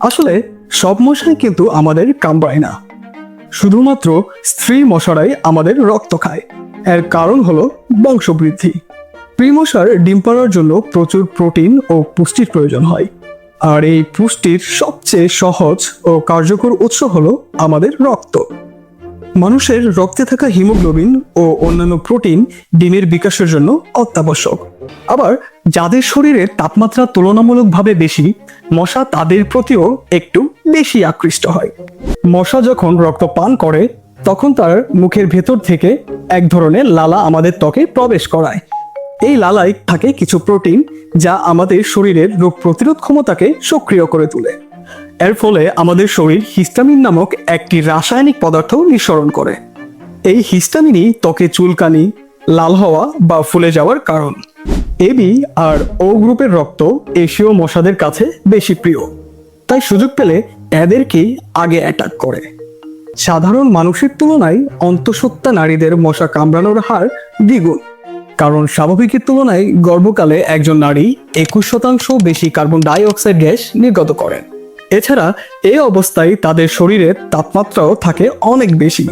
আসলে সব মশাই কিন্তু আমাদের কামড়ায় না। শুধুমাত্র স্ত্রী মশারাই আমাদের রক্ত খায়। এর কারণ হলো বংশবৃদ্ধি। স্ত্রী মশার ডিম পাড়ার জন্য প্রচুর প্রোটিন ও পুষ্টির প্রয়োজন হয়। আর এই পুষ্টির সবচেয়ে সহজ ও কার্যকর উৎস হলো আমাদের রক্ত। মানুষের রক্তে থাকা হিমোগ্লোবিন ও অন্যান্য প্রোটিন ডিমের বিকাশের জন্য অত্যাবশ্যক। আবার যাদের শরীরে তাপমাত্রা তুলনামূলকভাবে বেশি, মশা তাদের প্রতিও একটু বেশি আকৃষ্ট হয়। মশা যখন রক্ত পান করে, তখন তার মুখের ভেতর থেকে এক ধরনের লালা আমাদের ত্বকে প্রবেশ করায়। এই লালায় থাকে কিছু প্রোটিন যা আমাদের শরীরের রোগ প্রতিরোধ ক্ষমতাকে সক্রিয় করে তোলে। এর ফলে আমাদের শরীর হিস্টামিন নামক একটি রাসায়নিক পদার্থ নিঃসরণ করে। এই হিস্টামিনই ত্বকে চুলকানি লাল হওয়া বা ফুলে যাওয়ার কারণ। এবি আর ও গ্রুপের রক্ত এশীয় মশাদের কাছে বেশি প্রিয়। তাই সুযোগ পেলে এদেরকেই আগে অ্যাটাক করে। সাধারণ মানুষের তুলনায় অন্তঃসত্ত্বা নারীদের মশা কামড়ানোর হার দ্বিগুণ। কারণ স্বাভাবিকের তুলনায় গর্ভকালে একজন নারী একুশ শতাংশ বেশি কার্বন ডাই অক্সাইড গ্যাস নির্গত করেন। এছাড়া এই অবস্থায় তাদের শরীরের তাপমাত্রাও থাকে অনেক বেশি।